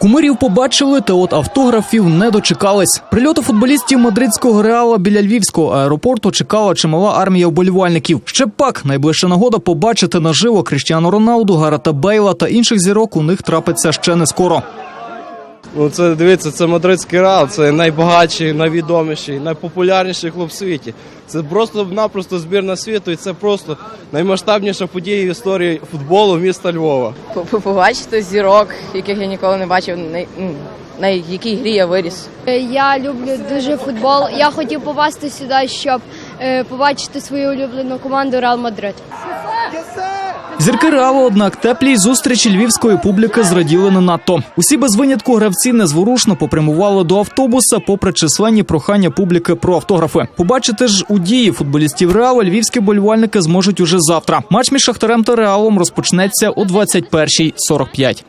Кумирів побачили, та от автографів не дочекались. Прильоту футболістів мадридського реала біля львівського аеропорту чекала чимала армія вболівальників. Ще пак найближча нагода побачити наживо Кріштіану Роналду, Гарата Бейла та інших зірок у них трапиться ще не скоро. Ну, це дивіться, це мадридський реал, це найбагатший, найвідоміший, найпопулярніший клуб в світі. Це просто-напросто збірна світу, і це просто наймасштабніша подія в історії футболу міста Львова. По- по- побачити зірок, яких я ніколи не бачив, на, на якій грі я виріс. Я люблю дуже футбол. Я хотів попасти сюди, щоб е, побачити свою улюблену команду Реал Мадрид. Зірки реалу, однак, теплій зустрічі львівської публіки зраділи не надто. Усі без винятку гравці незворушно попрямували до автобуса, попри численні прохання публіки про автографи. Побачити ж у дії футболістів реалу львівські болівальники зможуть уже завтра. Матч між шахтарем та реалом розпочнеться о 21.45.